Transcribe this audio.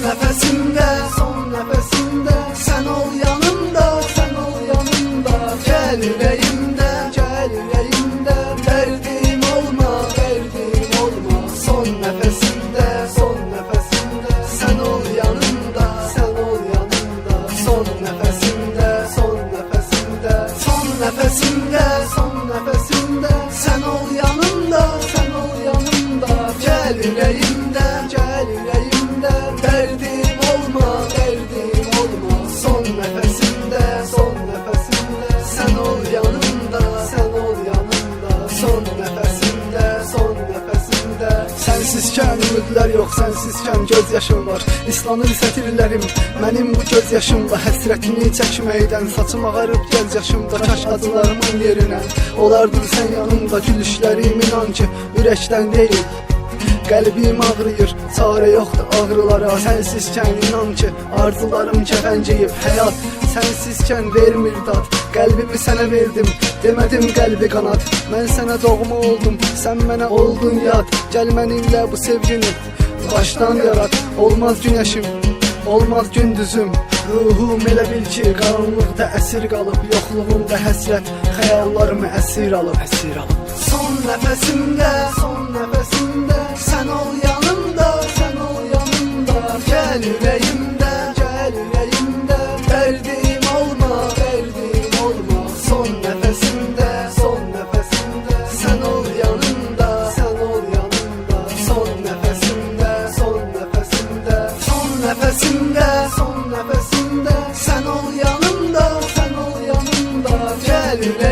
Son nefesimde Son nefesimde Sen ol yanımda Sen ol yanımda. Gel yüreğimde Gel yüreğimde Derdim olma Derdim olma. Son nefesimde Son nefesimde Sen ol yanımda Sen ol yanımda. Son nefesimde Son nefesimde Son nefesimde Son nefesimde Sen ol yanımda Sen ol yanımda. Gel yüreğimde Gel yüreğimde Sensizkən ümidlər yox, sənsizkən göz yaşım var. İslanır sətirlərim mənim bu göz yaşımla Həsrətini çəkməkdən saçım ağarıb gəz yaşımda Kaş acılarımın yerinə olardın sən yanımda. Gülüşlərim inan ki ürəkdən deyil Qəlbim ağrıyır, çarə yoxdur ağrılara. Sənsizkən inan ki, arzularım kəfən geyib Həyat sənsizkən vermir dad Qəlbimi sənə verdim, demədim qəlbi qanad Mən sənə doğma oldum, sən mənə oldun yad Gəl mənimlə bu sevgini başdan yarat. Olmaz günəşim, olmaz gündüzüm. Ruhum elə bil ki, qaranlıqda əsir qalıb Yoxluğumda həsrət, xəyallarımı əsir alıb Əsir alıb Son nəfəsimdə, son nəfəsimdə living